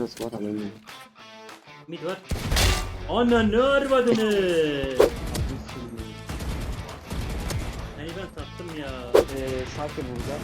Nasıl var haberim yok. Mid var. Ana ne arvadını? Seni ben sattım ya. Eee Şarkı burada.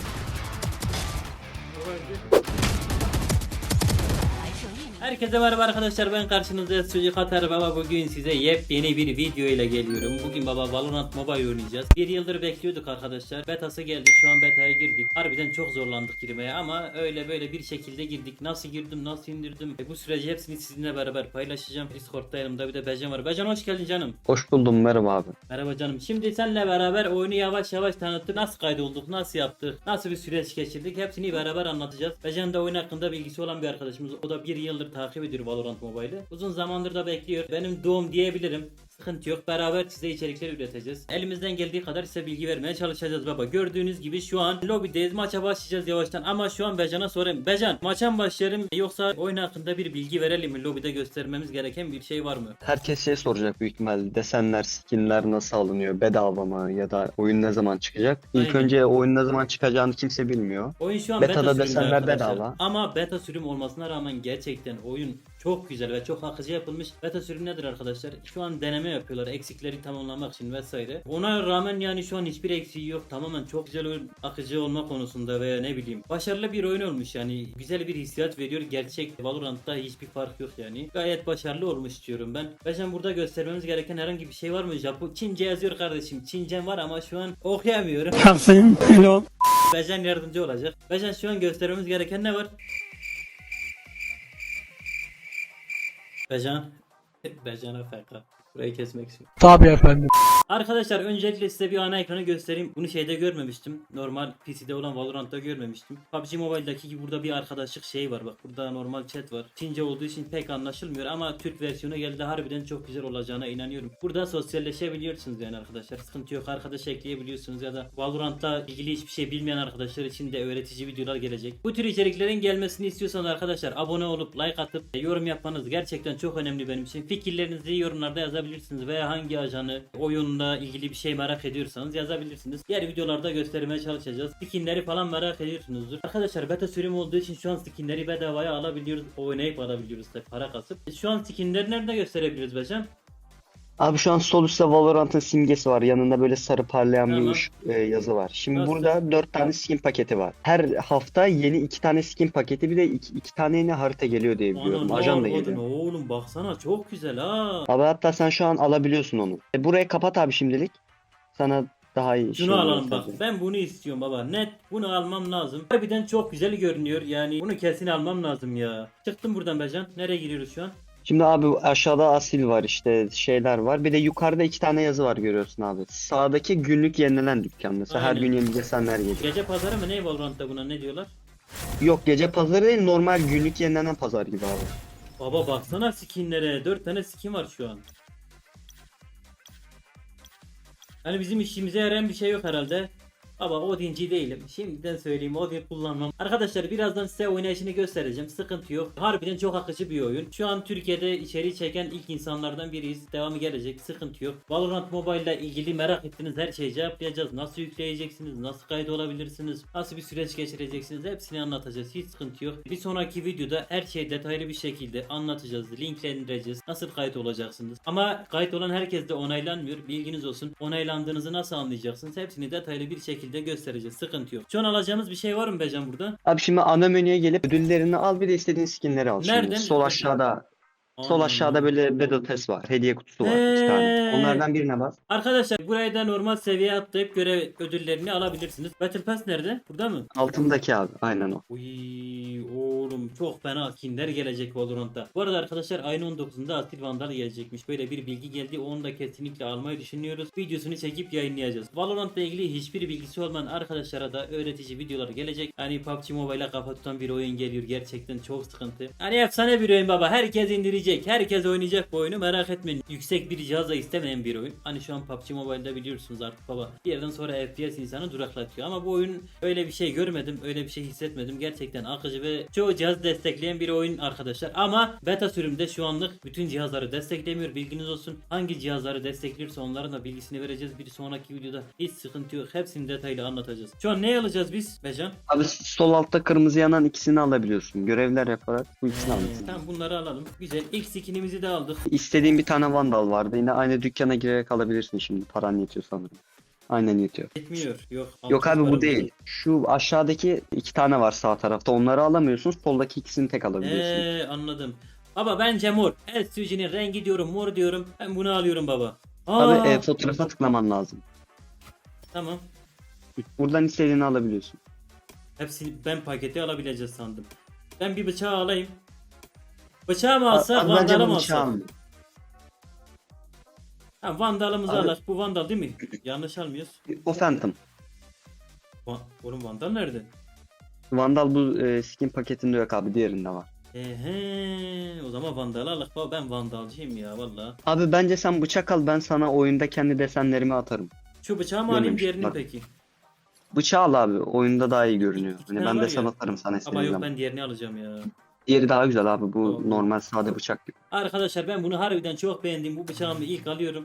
Herkese merhaba arkadaşlar ben karşınızda Sucuk Atar Baba bugün size yepyeni bir video ile geliyorum. Bugün baba Valorant Mobile oynayacağız. Bir yıldır bekliyorduk arkadaşlar. Betası geldi şu an betaya girdik. Harbiden çok zorlandık girmeye ama öyle böyle bir şekilde girdik. Nasıl girdim nasıl indirdim. E, bu süreci hepsini sizinle beraber paylaşacağım. Discord'da yanımda bir de Becan var. Becan hoş geldin canım. Hoş buldum merhaba abi. Merhaba canım. Şimdi seninle beraber oyunu yavaş yavaş tanıttık. Nasıl kaydolduk, nasıl yaptık, nasıl bir süreç geçirdik hepsini beraber anlatacağız. Becan da oyun hakkında bilgisi olan bir arkadaşımız. O da bir yıldır takip ediyor Valorant Mobile'ı. Uzun zamandır da bekliyor. Benim doğum diyebilirim. Sıkıntı yok. Beraber size içerikler üreteceğiz. Elimizden geldiği kadar size bilgi vermeye çalışacağız baba. Gördüğünüz gibi şu an lobideyiz. Maça başlayacağız yavaştan. Ama şu an Becan'a sorayım. Becan maça mı başlayalım yoksa oyun hakkında bir bilgi verelim mi? Lobide göstermemiz gereken bir şey var mı? Herkes şey soracak büyük ihtimalle desenler, skinler nasıl alınıyor, bedava mı ya da oyun ne zaman çıkacak? İlk Aynen. önce oyun ne zaman çıkacağını kimse bilmiyor. Oyun şu an Beta'da beta sürümde desenler arkadaşlar. bedava. Ama beta sürüm olmasına rağmen gerçekten oyun çok güzel ve çok akıcı yapılmış. Beta sürüm nedir arkadaşlar? Şu an deneme yapıyorlar eksikleri tamamlamak için vesaire. Ona rağmen yani şu an hiçbir eksiği yok. Tamamen çok güzel oyun akıcı olma konusunda veya ne bileyim. Başarılı bir oyun olmuş yani. Güzel bir hissiyat veriyor. Gerçek Valorant'ta hiçbir fark yok yani. Gayet başarılı olmuş diyorum ben. Beşen burada göstermemiz gereken herhangi bir şey var mı? Japon Çince yazıyor kardeşim. Çincem var ama şu an okuyamıyorum. Bejan yardımcı olacak. Bejan şu an göstermemiz gereken ne var? Bejan. Bejan FK. Burayı kesmek istiyorum. Tabii efendim. Arkadaşlar öncelikle size bir ana ekranı göstereyim. Bunu şeyde görmemiştim. Normal PC'de olan Valorant'ta görmemiştim. PUBG Mobile'daki gibi burada bir arkadaşlık şey var. Bak burada normal chat var. Çince olduğu için pek anlaşılmıyor ama Türk versiyonu geldi. Harbiden çok güzel olacağına inanıyorum. Burada sosyalleşebiliyorsunuz yani arkadaşlar. Sıkıntı yok. Arkadaş ekleyebiliyorsunuz ya da Valorant'la ilgili hiçbir şey bilmeyen arkadaşlar için de öğretici videolar gelecek. Bu tür içeriklerin gelmesini istiyorsanız arkadaşlar abone olup like atıp yorum yapmanız gerçekten çok önemli benim için. Fikirlerinizi yorumlarda yazabilirsiniz veya hangi ajanı oyunla ilgili bir şey merak ediyorsanız yazabilirsiniz. Diğer videolarda göstermeye çalışacağız. Skinleri falan merak ediyorsunuzdur. Arkadaşlar beta sürüm olduğu için şu an skinleri bedavaya alabiliyoruz. Oynayıp alabiliyoruz tabi para kasıp. E, Şu an skinleri nerede gösterebiliriz Becan? Abi şu an sol üstte Valorant'ın simgesi var. Yanında böyle sarı parlayan Tamam. bir uç, e, yazı var. Şimdi Nasıl? burada 4 tane skin paketi var. Her hafta yeni 2 tane skin paketi bir de 2 tane yeni harita geliyor diye biliyorum. Ana, Ajan da geliyor. Oğlum baksana çok güzel ha. Abi hatta sen şu an alabiliyorsun onu. E, burayı kapat abi şimdilik. Sana daha iyi şey Şunu alalım bak. Ben bunu istiyorum baba. Net bunu almam lazım. Harbiden çok güzel görünüyor. Yani bunu kesin almam lazım ya. Çıktım buradan Becan. Nereye giriyoruz şu an? Şimdi abi aşağıda asil var işte şeyler var. Bir de yukarıda iki tane yazı var görüyorsun abi. Sağdaki günlük yenilenen dükkan mesela her Aynen. gün yeni desenler geliyor. Gece pazarı mı ne Valorant'ta buna ne diyorlar? Yok gece pazarı değil normal günlük yenilenen pazar gibi abi. Baba baksana skinlere. 4 tane skin var şu an. Hani bizim işimize yarayan bir şey yok herhalde. Baba Odinci değilim. Şimdiden söyleyeyim Odin kullanmam. Arkadaşlar birazdan size oynayışını göstereceğim. Sıkıntı yok. Harbiden çok akıcı bir oyun. Şu an Türkiye'de içeriği çeken ilk insanlardan biriyiz. Devamı gelecek. Sıkıntı yok. Valorant Mobile ile ilgili merak ettiğiniz her şeyi cevaplayacağız. Nasıl yükleyeceksiniz? Nasıl kayıt olabilirsiniz? Nasıl bir süreç geçireceksiniz? Hepsini anlatacağız. Hiç sıkıntı yok. Bir sonraki videoda her şeyi detaylı bir şekilde anlatacağız. Linklendireceğiz. Nasıl kayıt olacaksınız? Ama kayıt olan herkes de onaylanmıyor. Bilginiz olsun. Onaylandığınızı nasıl anlayacaksınız? Hepsini detaylı bir şekilde göstereceğiz. Sıkıntı yok. Şu an alacağımız bir şey var mı Becan burada? Abi şimdi ana menüye gelip ödüllerini al bir de istediğin skinleri al. Şimdi Nereden? Sol aşağıda sol aşağıda böyle Battle Pass var. Hediye kutusu var iki tane. Ee. Onlardan birine bas. Arkadaşlar burayı da normal seviyeye atlayıp görev ödüllerini alabilirsiniz. Battle Pass nerede? Burada mı? Altındaki abi aynen o. Uy oğlum çok fena skinler gelecek Valorant'ta. Bu arada arkadaşlar ayın 19'unda Asil Vandal gelecekmiş. Böyle bir bilgi geldi. Onu da kesinlikle almayı düşünüyoruz. Videosunu çekip yayınlayacağız. Valorant'la ilgili hiçbir bilgisi olmayan arkadaşlara da öğretici videolar gelecek. Hani PUBG Mobile'a kafa tutan bir oyun geliyor. Gerçekten çok sıkıntı. Hani efsane bir oyun baba. Herkes indirecek. Oynayacak. Herkes oynayacak bu oyunu merak etmeyin. Yüksek bir cihazla istemeyen bir oyun. Hani şu an PUBG Mobile'da biliyorsunuz artık baba. Bir yerden sonra FPS insanı duraklatıyor. Ama bu oyun öyle bir şey görmedim. Öyle bir şey hissetmedim. Gerçekten akıcı ve çoğu cihaz destekleyen bir oyun arkadaşlar. Ama beta sürümde şu anlık bütün cihazları desteklemiyor. Bilginiz olsun. Hangi cihazları destekliyorsa onların da bilgisini vereceğiz. Bir sonraki videoda hiç sıkıntı yok. Hepsini detaylı anlatacağız. Şu an ne alacağız biz Becan? Abi sol altta kırmızı yanan ikisini alabiliyorsun. Görevler yaparak bu ikisini alırsın. tamam bunları alalım. Güzel. İlk skinimizi de aldık. İstediğin bir tane vandal vardı. Yine aynı dükkana girerek alabilirsin şimdi. Paran yetiyor sanırım. Aynen yetiyor. Yetmiyor. Yok. Yok abi bu değil. Şu aşağıdaki iki tane var sağ tarafta. Onları alamıyorsun. Soldaki ikisini tek alabiliyorsun. Eee anladım. Baba bence mor. SUG'nin rengi diyorum mor diyorum. Ben bunu alıyorum baba. Aa, Abi e, fotoğrafa tıklaman lazım. Tamam. Buradan istediğini alabiliyorsun. Hepsini ben paketi alabileceğiz sandım. Ben bir bıçağı alayım. Bıçağı mı alsak, bence vandalı mı alsak? al. Ha, vandalımızı Abi- alak. Bu vandal değil mi? Yanlış almıyoruz. O Phantom. Va Oğlum vandal nerede? Vandal bu e, skin paketinde yok abi. Diğerinde var. Ehe, o zaman vandalı alak. Baba ben vandalcıyım ya valla. Abi bence sen bıçak al ben sana oyunda kendi desenlerimi atarım. Şu bıçağı mı alayım Görmemiş, diğerini bak. peki? Bıçağı al abi. Oyunda daha iyi görünüyor. Hani ben var desen ya. atarım sana Ama istediğin yok zaman. ben diğerini alacağım ya. Diğeri daha güzel abi. Bu Tamam. normal sade bıçak gibi. Arkadaşlar ben bunu harbiden çok beğendim. Bu bıçağımı ilk alıyorum.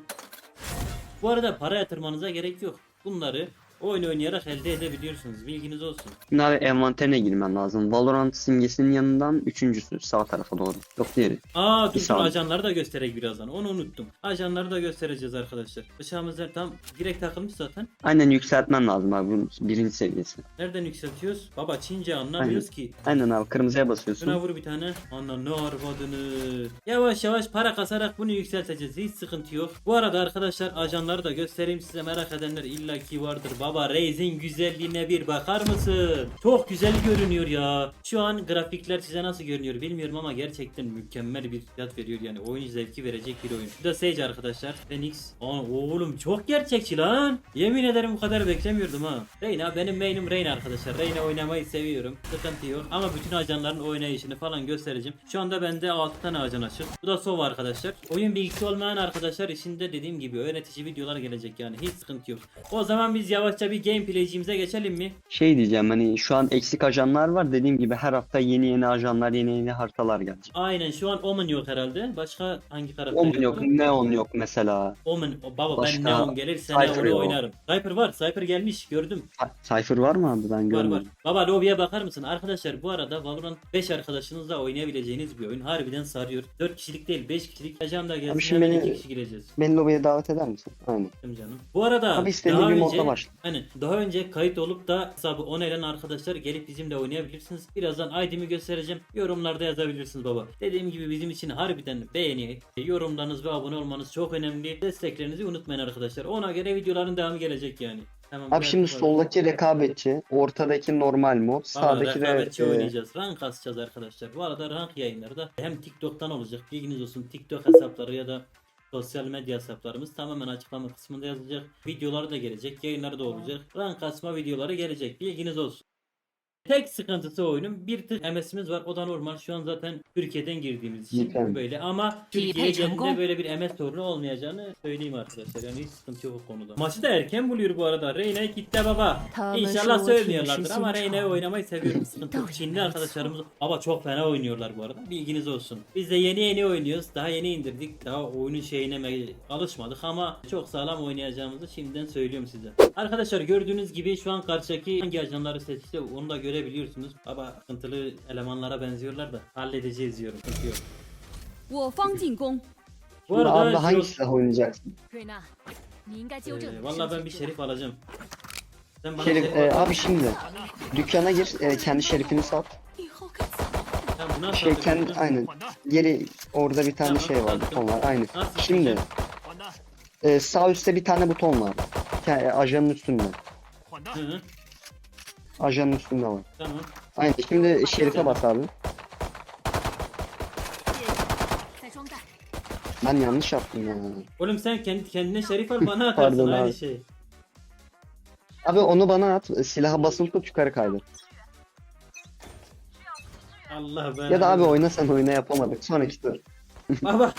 Bu arada para yatırmanıza gerek yok. Bunları oyun oynayarak elde edebiliyorsunuz. Bilginiz olsun. Şimdi abi envanterine girmen lazım. Valorant simgesinin yanından üçüncüsü sağ tarafa doğru. Yok diğeri. Aa dur dur ajanları da gösterek birazdan. Onu unuttum. Ajanları da göstereceğiz arkadaşlar. Bıçağımızlar tam direkt takılmış zaten. Aynen yükseltmen lazım abi bunun birinci seviyesi. Nereden yükseltiyoruz? Baba Çince anlamıyoruz ki. Aynen abi kırmızıya Şuna basıyorsun. vur bir tane. Ana ne arvadını. Yavaş yavaş para kasarak bunu yükselteceğiz. Hiç sıkıntı yok. Bu arada arkadaşlar ajanları da göstereyim size merak edenler illaki vardır. Baba Reis'in güzelliğine bir bakar mısın? Çok güzel görünüyor ya. Şu an grafikler size nasıl görünüyor bilmiyorum ama gerçekten mükemmel bir fiyat veriyor yani. Oyun zevki verecek bir oyun. Bu da Sage arkadaşlar. Phoenix. Aa, oğlum çok gerçekçi lan. Yemin ederim bu kadar beklemiyordum ha. Reyna benim main'im Reyna arkadaşlar. Reyna oynamayı seviyorum. Sıkıntı yok. Ama bütün ajanların oynayışını falan göstereceğim. Şu anda bende 6 tane ajan açık. Bu da Sova arkadaşlar. Oyun bilgisi olmayan arkadaşlar içinde dediğim gibi öğretici videolar gelecek yani. Hiç sıkıntı yok. O zaman biz yavaşça bir gameplay'cimize geçelim mi? Şey diyeceğim hani şu an eksik ajanlar var. Dediğim gibi her hafta yeni yeni ajanlar, yeni yeni haritalar gelecek. Aynen şu an Omen yok herhalde. Başka hangi karakter Omen yok, Neon yok mesela. Omen. O, baba Başka- ben Neon gelirse Cypher Neon'u yok. oynarım. Cypher var. Cypher gelmiş gördüm. Cypher var mı abi ben Var görmedim. var. Baba lobiye bakar mısın? Arkadaşlar bu arada Valorant 5 arkadaşınızla oynayabileceğiniz bir oyun. Harbiden sarıyor. 4 kişilik değil 5 kişilik. Hocam da gelsin şimdi hemen beni- 2 kişi gireceğiz. Beni lobiye davet eder misin? Aynen. Canım? Bu arada Abi daha bir önce başla. hani daha önce kayıt olup da hesabı onaylayan arkadaşlar gelip bizimle oynayabilirsiniz. Birazdan ID'mi göstereceğim. Yorumlarda yazabilirsiniz baba. Dediğim gibi bizim için harbiden beğeni, yorumlarınız ve abone olmanız çok önemli. Desteklerinizi unutmayın arkadaşlar. Ona göre videoların devamı gelecek yani. Tamam. Abi şimdi soldaki rekabetçi, ortadaki normal mod, sağdaki de rekabetçi e, oynayacağız. Rank kasacağız arkadaşlar. Bu arada rank yayınları da hem TikTok'tan olacak. Bilginiz olsun TikTok hesapları ya da sosyal medya hesaplarımız tamamen açıklama kısmında yazılacak. Videoları da gelecek. Yayınları da olacak. Rank kasma videoları gelecek. Bilginiz olsun. Tek sıkıntısı oyunun bir tık MS'imiz var. O da normal. Şu an zaten Türkiye'den girdiğimiz için Yeter. böyle ama Türkiye'ye geldiğinde böyle bir MS sorunu olmayacağını söyleyeyim arkadaşlar. Yani hiç sıkıntı yok o konuda. Maçı da erken buluyor bu arada. Reyna gitti baba. İnşallah söylemiyorlardır ama Reyna'yı oynamayı seviyorum. Sıkıntı yok. Çinli arkadaşlarımız ama çok fena oynuyorlar bu arada. Bilginiz olsun. Biz de yeni yeni oynuyoruz. Daha yeni indirdik. Daha oyunun şeyine alışmadık ama çok sağlam oynayacağımızı şimdiden söylüyorum size. Arkadaşlar gördüğünüz gibi şu an karşıdaki hangi ajanları seçti onu da göre görebiliyorsunuz. Ama sıkıntılı elemanlara benziyorlar da halledeceğiz diyorum. Sıkıntı yok. 我方进攻。 Bu Şimdi arada abi hangi Jirox- silah oynayacaksın? 瑞娜，你应该纠正 Ee, 你的 Valla 身 ben bir 体 şerif alacağım. Sen bana Şerif, şerif e, al. abi şimdi dükkana gir, e, kendi şerifini sat. 以后该怎么办？ Sen buna Şey sat- kendi aynen. Geri orada bir tane Tamam, şey var, sattım. buton var. Aynı. Nasıl Şimdi yapacağım? e, sağ üstte bir tane buton var. Yani, e, ajanın üstünde. Hı hı, Ajanın üstünde var. Tamam. Aynen şimdi Şerif'e bas abi. Ben yanlış yaptım ya. Oğlum sen kendi kendine şerif al bana atarsın Pardon aynı abi. şey. Abi onu bana at. Silaha basılı tut yukarı kaydır. Allah ben. Ya da abi oyna sen oyna yapamadık. Sonraki tur. Baba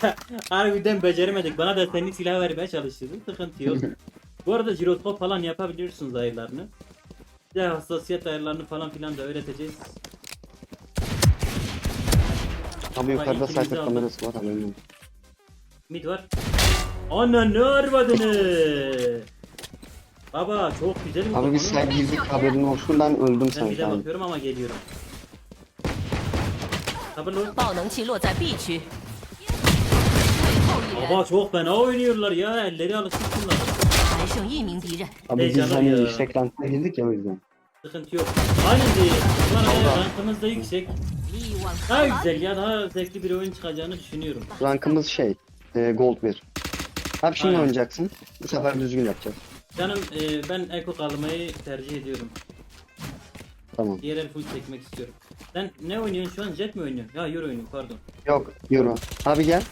harbiden beceremedik. Bana da senin silah vermeye çalıştırdın. Sıkıntı yok. Bu arada jiroskop falan yapabiliyorsunuz ayarlarını. Size hassasiyet ayarlarını falan filan da öğreteceğiz. Abi yukarıda ikimizi sayfa aldık. kamerası var haberin olsun. Mid var. Ananı arvadını. Baba çok güzel bir Abi biz konu. sayfa girdik haberin olsun ben öldüm Ben bir sanki de abi. bakıyorum ama geliyorum. Sabırlı. 爆能器落在 B 区，最后一人 Baba çok fena oynuyorlar ya. Elleri alışmış bunlar. 还剩一名敌人， Abi biz Heyecanlı hani ya. yüksek rankta girdik ya o yüzden. Sıkıntı yok. Aynı değil. Bu arada rankımız da yüksek. 力挽 Daha 狂澜。 güzel ya daha zevkli bir oyun çıkacağını düşünüyorum. Rankımız şey e, gold 1. Abi şimdi Aynen. oynayacaksın. Bu sefer düzgün yapacağız. Canım e, ben Eko kalmayı tercih ediyorum. Tamam. Diğer el full çekmek istiyorum. Sen ne oynuyorsun şu an? Jet mi oynuyorsun? Ya Euro oynuyorum pardon. Yok euro. Abi gel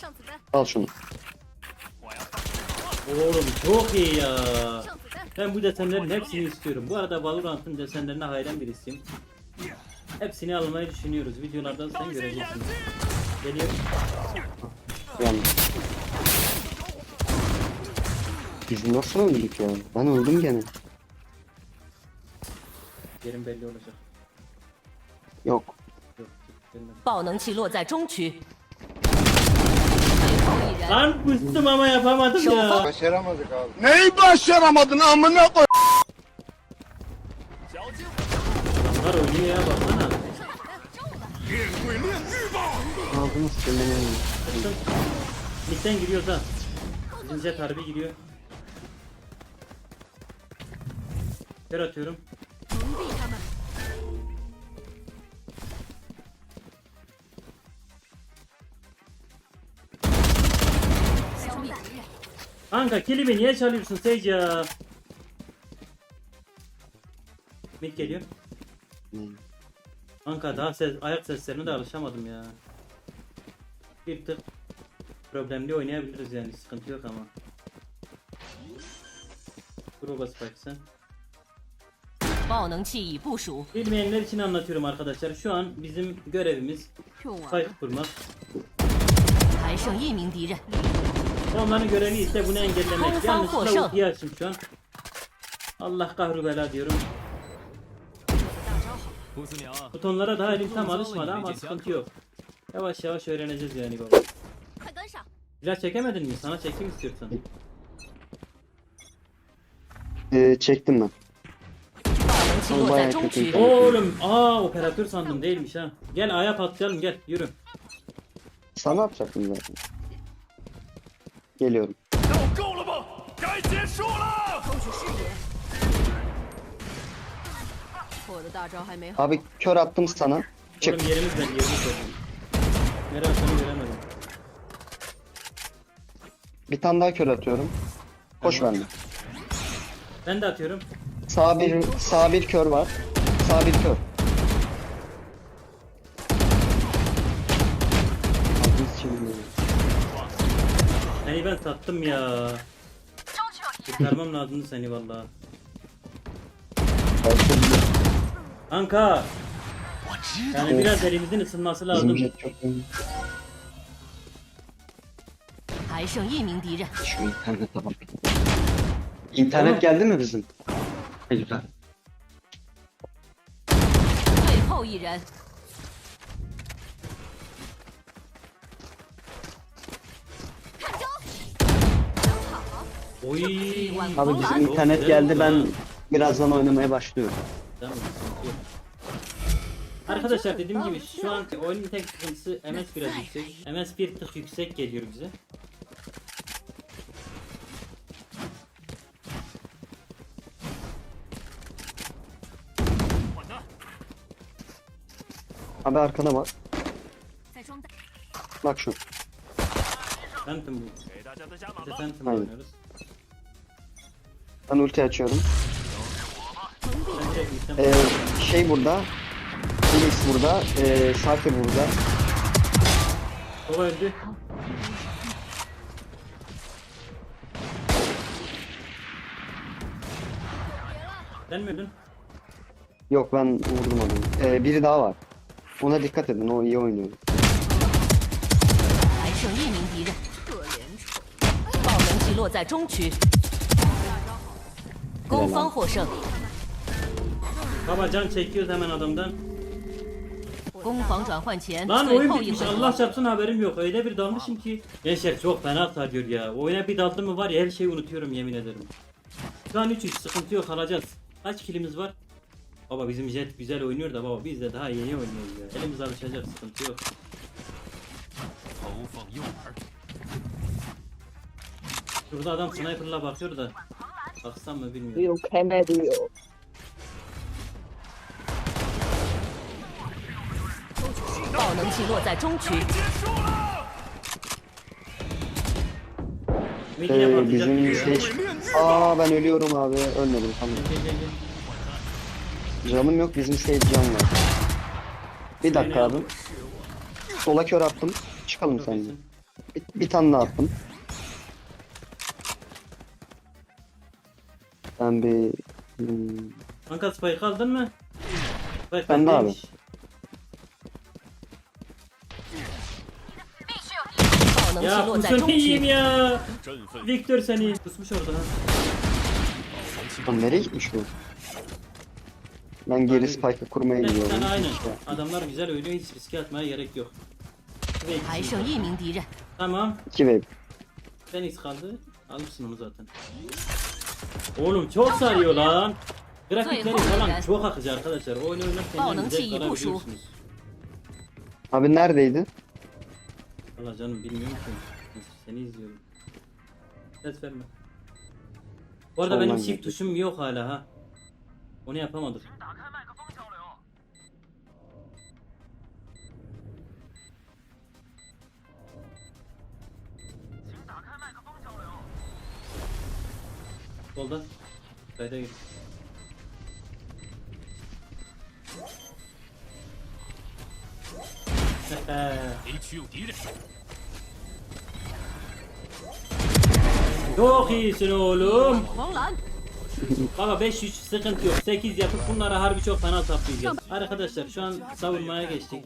上子弹， al şunu. Oğlum çok iyi ya. 上子弹， Ben bu desenlerin hepsini istiyorum. Bu arada Valorant'ın desenlerine hayran birisiyim. Hepsini almayı düşünüyoruz. Videolarda sen göreceksin. Geliyor. Yanlış. Biz nasıl öldük ya? Ben öldüm gene. Yerim belli olacak. Yok. Yok. gelmedi. 爆能器落在中区，最后一人， Lan kustum ama yapamadım ya. Başaramadık abi. Neyi başaramadın amına koy? Var oynuyor ya baksana. Ağzını. Kıstım. Midden giriyoruz ha. Bizim jet harbi giriyor. Kör atıyorum. Kanka kilimi niye çalıyorsun Seyca? Mid geliyor. Hmm. Kanka daha ses, ayak seslerine de alışamadım ya. Bir tık problemli oynayabiliriz yani sıkıntı yok ama. Gruba spike'sın. Bilmeyenler için anlatıyorum arkadaşlar. Şu an bizim görevimiz spike kurmak. E, onların görevi ise bunu engellemek. Yanlışlıkla ultiye açtım şu an. Allah kahru bela diyorum. Butonlara daha elim tam alışmadı ama sıkıntı yok. Yavaş yavaş öğreneceğiz yani baba. Biraz çekemedin mi? Sana çekeyim istiyorsan. Ee, çektim ben. Şey. Oğlum aa operatör sandım değilmiş ha. Gel aya patlayalım gel yürü. Sana yapacaktım zaten. Geliyorum. Abi kör attım sana. Çık. Oğlum yerimiz ben yerimiz. Nereye atacağımı göremedim. Bir tane daha kör atıyorum. Koş tamam. bende. Ben de atıyorum. Sağ bir, sağ bir kör var. Sağ bir kör. Seni ben sattım ya. Kurtarmam lazımdı seni valla. Kanka. Yani biraz elimizin ısınması Bizim lazım. jet çok iyi. 还剩一名敌人， Şu internete bak. İnternet geldi mi bizim? Ne güzel. 最后一人， Oy. Abi bizim internet geldi ben birazdan oynamaya başlıyorum. Tamam. Arkadaşlar dediğim gibi şu an oyunun tek sıkıntısı MS biraz yüksek. MS bir tık yüksek geliyor bize. Abi arkana bak. Bak şu. Phantom bu. Phantom oynuyoruz. Ben ulti açıyorum. Ee, şey burada. Phoenix burada. Ee, Saki burada. Baba öldü. Sen mi öldün? Yok ben vurdum. Ee, biri daha var. Ona dikkat edin o iyi oynuyor. 攻方获胜， Baba can çekiyoruz hemen adamdan. 攻防转换前 Lan 最 oyun 后一 bitmiş 回 Allah 合， çarpsın haberim yok. Öyle bir dalmışım ki. Gençler çok fena sarıyor ya. Oyuna bir daldım mı var ya her şeyi unutuyorum yemin ederim. Şu an 3-3 sıkıntı yok alacağız. Kaç kilimiz var? Baba bizim jet güzel oynuyor da baba biz de daha yeni oynuyoruz ya. Elimiz alışacak sıkıntı yok. 投放诱饵， Şurada adam sniper'la bakıyor da. Baksam mı bilmiyorum. Yok hemen diyor. Mid'e ee, bizim şey... Aa ben ölüyorum abi. Ölmedim tamam. Canım yok bizim şey cam var. Bir dakika abi. Sola kör attım. Çıkalım Çok sen Bir, bir tane daha attım. Lan bir... Hmm. Kanka spike aldın mı? Spike ben de abi. Ya kusun iyiyim ya. Victor seni kusmuş orada ha. Lan nereye gitmiş bu? Ben geri spike'ı kurmaya gidiyorum. Sen aynen. Adamlar güzel oynuyor hiç riske atmaya gerek yok. Tamam. 2 wave. Deniz kaldı. Alırsın onu zaten. Oğlum çok sarıyor lan. Grafikleri falan çok akıcı arkadaşlar. Oyun oynarken zevk alabiliyorsunuz. Abi neredeydi? Valla canım bilmiyorum ki. Seni izliyorum. Ses verme. Bu arada Soldan benim shift tuşum yok hala ha. Onu yapamadık. Solda. Sayda gir. Çok iyisin oğlum. Kanka 5 3 sıkıntı yok. 8 yapıp bunlara harbi çok fena saplayacağız. Arkadaşlar şu an savunmaya geçtik.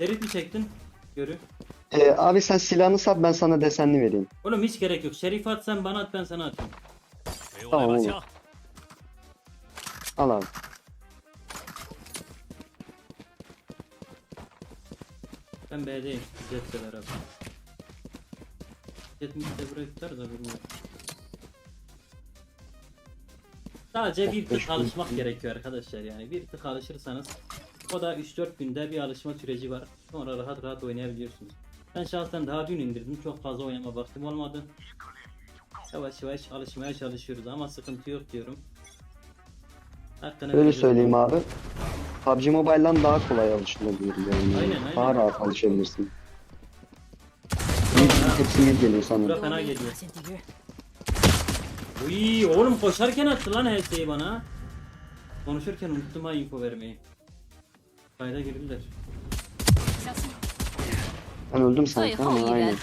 Erit mi çektin? Görüyorum. Ee, abi sen silahını sat ben sana desenli vereyim. Oğlum hiç gerek yok. Şerif at sen bana at ben sana atayım. Tamam olur. Al abi. Ben B'deyim. Jet'le beraber. Jet mi de buraya tutar da bilmiyorum. Sadece bir tık alışmak gerekiyor arkadaşlar yani. Bir tık alışırsanız o da 3-4 günde bir alışma süreci var. Sonra rahat rahat oynayabiliyorsunuz. Ben şahsen daha dün indirdim. Çok fazla oynama vaktim olmadı. Yavaş yavaş alışmaya çalışıyoruz ama sıkıntı yok diyorum. Hakkını Öyle söyleyeyim abi. PUBG Mobile'dan daha kolay alışılabilir yani. Aynen, aynen. Daha rahat alışabilirsin. Hepsine geliyor sanırım. Bura fena geliyor. Uy, oğlum koşarken attı lan her şeyi bana. Konuşurken unuttum ha info vermeyi. Kayda girdiler. Ben öldüm sanki ama aynen.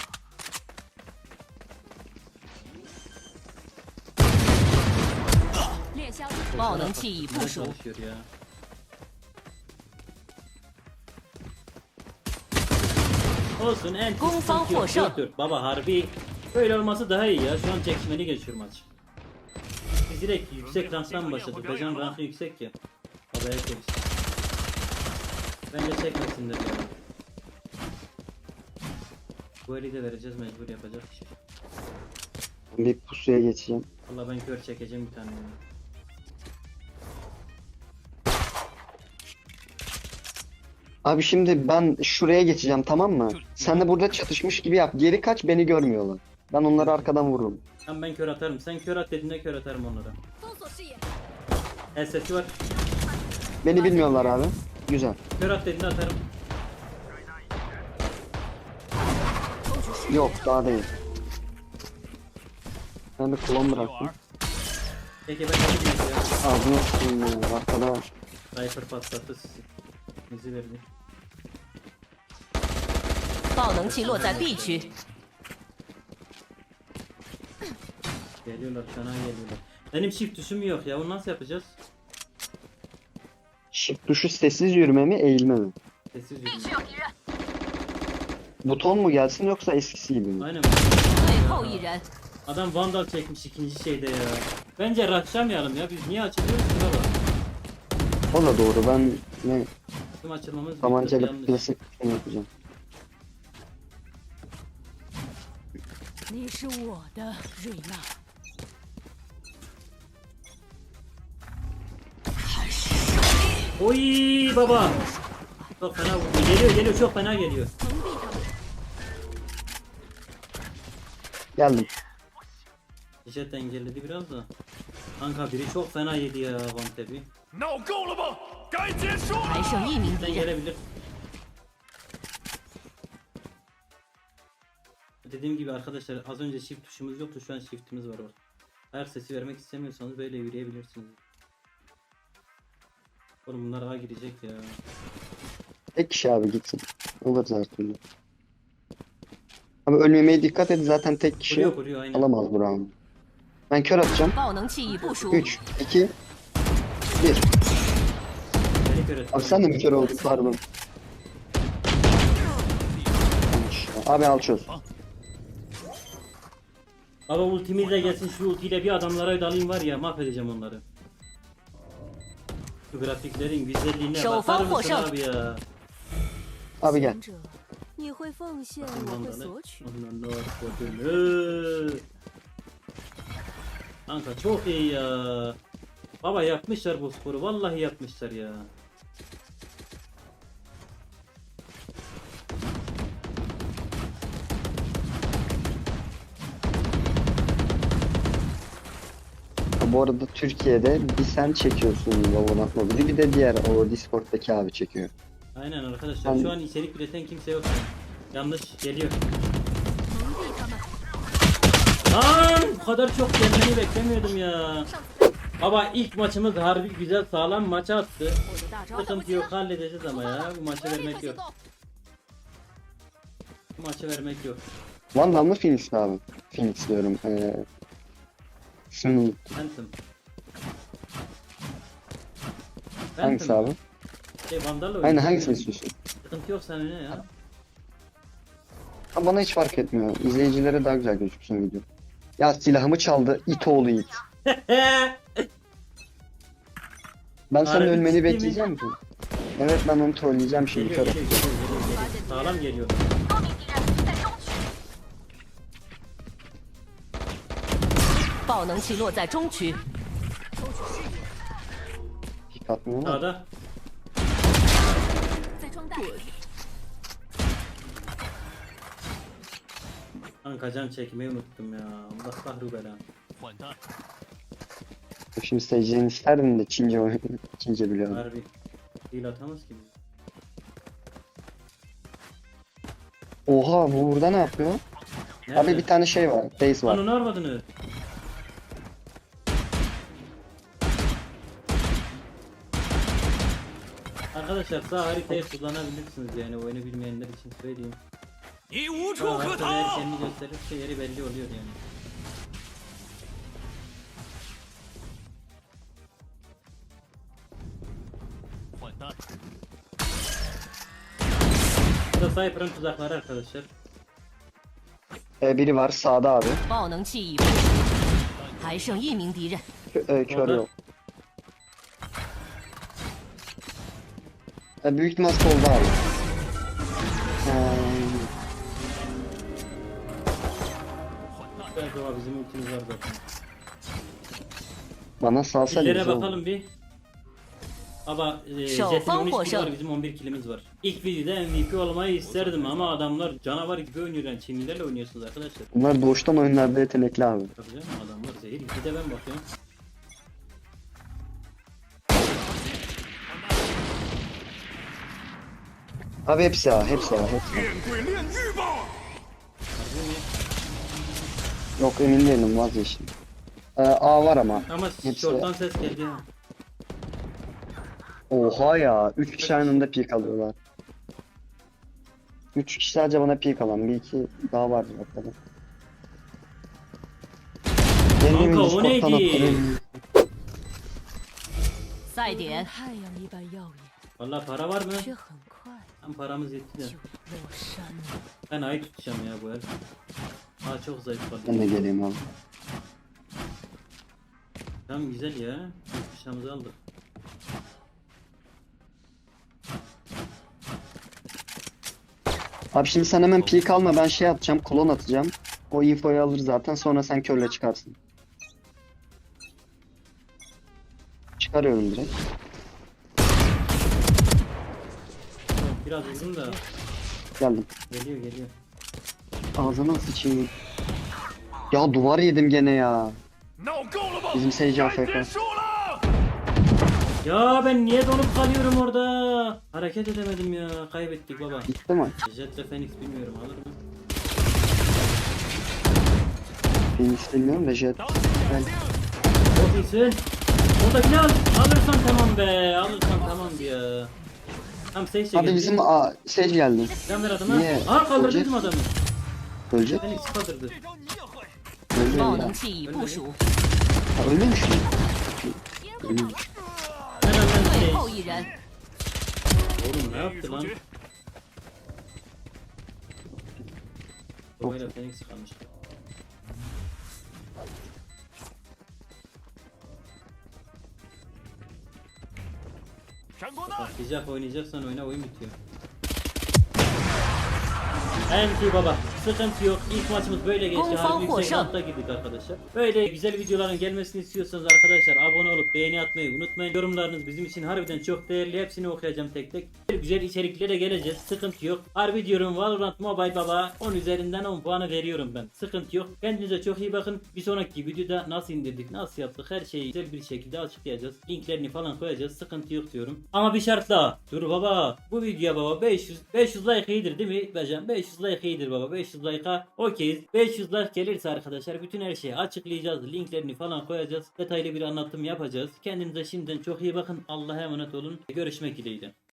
Olsun en Baba harbi böyle olması daha iyi ya. Şu an çekişmeli geçiyor maç. Biz direkt yüksek ranktan başladık. Becan rankı yüksek ya. Haberi çeksin. Bence çekmesinler ya. Bu eli de vereceğiz mecbur yapacak bir şey. Bir pusuya geçeceğim. Valla ben kör çekeceğim bir tane. ya. Abi şimdi ben şuraya geçeceğim tamam mı? Sen de burada çatışmış gibi yap. Geri kaç beni görmüyorlar. Ben onları arkadan vururum. Tamam ben kör atarım. Sen kör at dediğinde kör atarım onlara. 封锁视野， El sesi var. Beni bilmiyorlar abi. Güzel. Kör at dediğinde atarım. Yok daha değil. Ben bir klon 诱 bıraktım. 饵， Peki ben ne diyeyim ya? Ağzına sıkayım ya. Arkada var. Cypher patlattı sizi. Bizi verdi. 爆能器落在 B 区， Geliyorlar sana geliyorlar. Benim shift tuşum yok ya. Onu nasıl yapacağız? Shift tuşu sessiz yürüme mi eğilme mi? Sessiz yürüme. buton mu gelsin yoksa eskisi gibi mi? Aynen. 最后一人， Adam Vandal çekmiş ikinci şeyde ya. Bence raşlamayalım ya. Biz niye açılıyoruz ki baba? O da doğru. Ben ne Bizim açılmamız bir tabancayla yanlış. klasik şunu yapacağım. 你是我的瑞娜。 Oy baba. Çok fena vurdu. Geliyor geliyor çok fena geliyor. Geldim. Jet engelledi biraz da. Kanka biri çok fena yedi ya Vantep'i. 闹够了吗？该结束了。还剩一名 Sen 敌人。 gelebilir. Dediğim gibi arkadaşlar az önce shift tuşumuz yoktu şu an shiftimiz var bak. Her sesi vermek istemiyorsanız böyle yürüyebilirsiniz. Oğlum bunlar A girecek ya. Tek kişi abi gitsin. Oluruz her türlü. Abi ölmemeye dikkat et zaten tek kişi Kuruyor kuruyor aynen. alamaz bu round. Ben kör atacağım. 爆能器已部署， 3, 2, 1. Beni kör etti. Abi sen de mi kör oldun pardon. Abi alçoz. Baba ultimiyle gelsin şu ultiyle bir adamlara dalayım var ya mahvedeceğim onları. Şu grafiklerin güzelliğine Şov bakar fan mısın hoşaf. abi ya? Abi gel. 贤者， 你会奉献，我会索取。 Ondan kodunu. Kanka çok iyi ya. Baba yapmışlar bu sporu. Vallahi yapmışlar ya. Bu arada Türkiye'de bir sen çekiyorsun Valorant Mobile'i bir de diğer o Discord'daki abi çekiyor. Aynen arkadaşlar. Şu an içerik üreten kimse yok. Yanlış geliyor. Lan bu kadar çok gelmeyi beklemiyordum ya. Baba ilk maçımız harbi güzel sağlam maça attı. Sıkıntı yok halledeceğiz ama ya. Bu maçı vermek yok. Bu maçı vermek yok. Van Damme'lı Phoenix abi. Phoenix diyorum. Ee, Handsome. Handsome. Hangisi abi? Şey Vandal'la oynuyor. Aynen hangisini istiyorsun? Sıkıntı yok sen ya. Ha, bana hiç fark etmiyor. İzleyicilere daha güzel gözüksün video. Ya silahımı çaldı it oğlu it. ben senin ölmeni bekleyeceğim ki. Evet ben onu trolleyeceğim şimdi Geliyor, körüm. geliyor, geliyor, geliyor. Sağlam geliyor. Pik atmıyor? Sağda kur. Kanka can çekmeyi unuttum ya. Allah kahru. Şimdi seyircilerin isterdim de Çince, oyun- Çince biliyorum. Harbi. Değil atamaz ki. Oha bu burada ne yapıyor? Nerede? Abi bir tane şey var. Base var. Lan onu armadınız. Arkadaşlar sağ haritayı kullanabilirsiniz yani oyunu bilmeyenler için söyleyeyim. 你无处 Sağ 可 haritada eğer逃。 kendini gösterirse yeri belli oluyor yani. "换弹， Bu da Cypher'ın tuzakları arkadaşlar. Ee, biri var sağda abi. 爆能器已部署，还剩一名敌人。 Kö- e, kör Orada. yok. E, büyük ihtimal solda abi. Ee, o bizim ultimiz var zaten. bana salsa Killere güzel olur. bakalım bir. Ama e, Jet'in fan 13 kill boşa. var bizim 11 killimiz var. İlk videoda MVP olmayı isterdim ama adamlar canavar gibi oynuyor yani Çinlilerle oynuyorsunuz arkadaşlar. Bunlar doğuştan oyunlarda yetenekli abi. Tabii canım adamlar zehir. Bir de ben bakıyorum. Abi hepsi A, hepsi A, hepsi A. 变鬼炼狱吧！ Harbi mi? Yok emin değilim vazgeçtim. Ee, A var ama. Ama Hepsi- short'tan ses geldi ha. Oha ya. 3 kişi aynı anda peek alıyorlar. 3 kişi sadece bana peek alan. Bir iki daha var zaten. Kendimi Kanka, o Discord'dan neydi? atarım. 赛点，太阳一般耀眼， Valla para var mı? 却很 Hem paramız yetti de. Ben ayı tutacağım ya bu el. Aa çok zayıf var. Ben de geleyim abi. Tamam güzel ya. Kuşamızı aldık. Abi şimdi sen hemen peek alma ben şey atacağım klon atacağım. O infoyu alır zaten sonra sen körle çıkarsın. Çıkarıyorum direkt. Biraz vurdum da. Geldim. Geliyor geliyor. Ağzına sıçayım. Ya duvar yedim gene ya. Bizim seyirci AFK. Ya ben niye donup kalıyorum orada? Hareket edemedim ya. Kaybettik baba. Gitti mi? Jetle Phoenix bilmiyorum alır mı? Phoenix bilmiyorum da Jet. Ben... Çok iyisin. Orada. Alırsan tamam be. Alırsan tamam ya. Tam Sage de Abi geldi. bizim aa, Sage geldi. Can ver adama. Niye? Aa kaldırdı Ölecek. bizim adamı. Ölecek. Phoenix kaldırdı. öldü爆ya. 能器已部署， Ha, ölmemiş mi? Ölmemiş. Helal lan 最后 Sage. 一人， Oğlum ne 地狱 yaptı 出 lan? 局， Babayla Phoenix kalmış. Patlayacak oynayacaksan oyna oyun bitiyor. En baba sıkıntı yok. İlk maçımız böyle geçti. Harbi yüksek ranka girdik arkadaşlar. Böyle güzel videoların gelmesini istiyorsanız arkadaşlar abone olup beğeni atmayı unutmayın. Yorumlarınız bizim için harbiden çok değerli. Hepsini okuyacağım tek tek. Güzel içeriklere geleceğiz. Sıkıntı yok. Harbi diyorum Valorant Mobile baba 10 üzerinden 10 puanı veriyorum ben. Sıkıntı yok. Kendinize çok iyi bakın. Bir sonraki videoda nasıl indirdik nasıl yaptık her şeyi güzel bir şekilde açıklayacağız. Linklerini falan koyacağız. Sıkıntı yok diyorum. Ama bir şartla dur baba. Bu videoya baba 500 500 like iyidir değil mi? Becan 500 like iyidir baba 500 like'a okeyiz 500 like gelirse arkadaşlar bütün her şeyi açıklayacağız. Linklerini falan koyacağız. Detaylı bir anlatım yapacağız. Kendinize şimdiden çok iyi bakın. Allah'a emanet olun. Görüşmek dileğiyle